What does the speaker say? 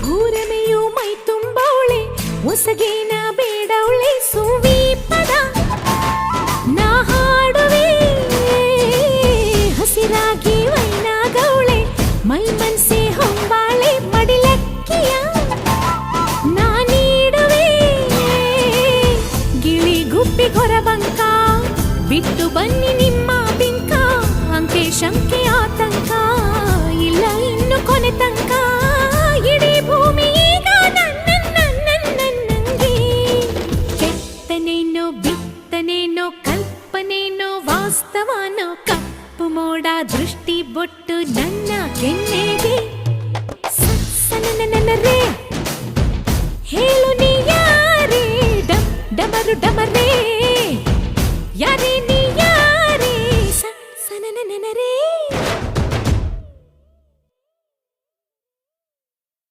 ಭೂರಮೆಯು ಮೈ ತುಂಬವಳೆ ಹೊಸಗೇನ ಬೇಡವಳೆ ಸುವಿ ಪದ ನಾ ಹಾಡುವೆ, ಹಸಿರಾಗಿ ವೈನಾಗವಳೆ ಮೈ ಮನ್ಸೆ ಹೊಂಬಾಳೆ ಮಡಿಲಕ್ಕಿಯ. ನಾ ನೀಡುವೆ, ಗಿಳಿ ಗುಪ್ಪಿ ಹೊರಬಂಕ ಬಿಟ್ಟು ಬನ್ನಿ ನಿಮ್ಮ ಬಿಂಕ, ಅಂಕೆ ಶಂಕೆ కల్పనేనో కల్పనేను వాస్తవాను కప్పు మోడ దృష్టి బొట్టు నన్న కెన్నేది? సననననరే హేలు నీ యారే డమ్ డమరు డమరే యారే నీ యారే సననననరే